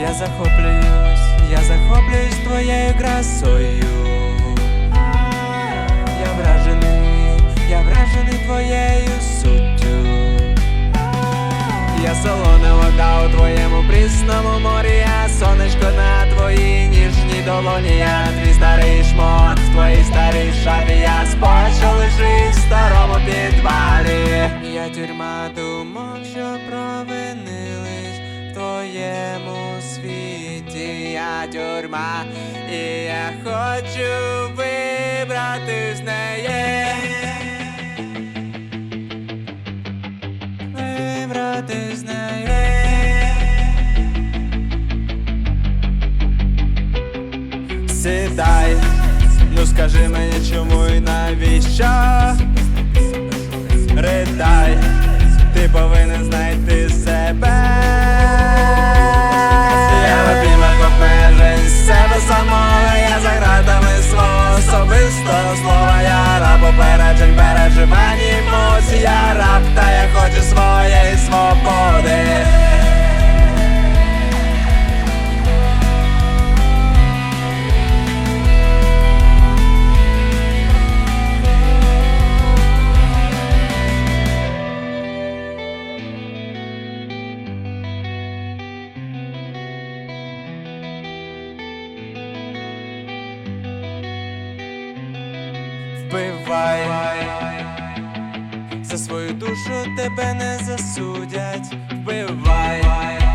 Я захоплююсь, я захоплююсь твоєю красою. Я вражений, я вражений твоєю суттю. Я солона вода у твоєму прісному морі, я сонечко на твоїй ніжній долоні, я твій старий шмот, в твоїй старій шапі, я спочу лежить в старому підвалі. Тюрма, і я хочу вибрати з неї. Вибрати з неї. Сідай, ну скажи мені чому і навіщо вбивай. За свою душу тебе не засудять. Вбивай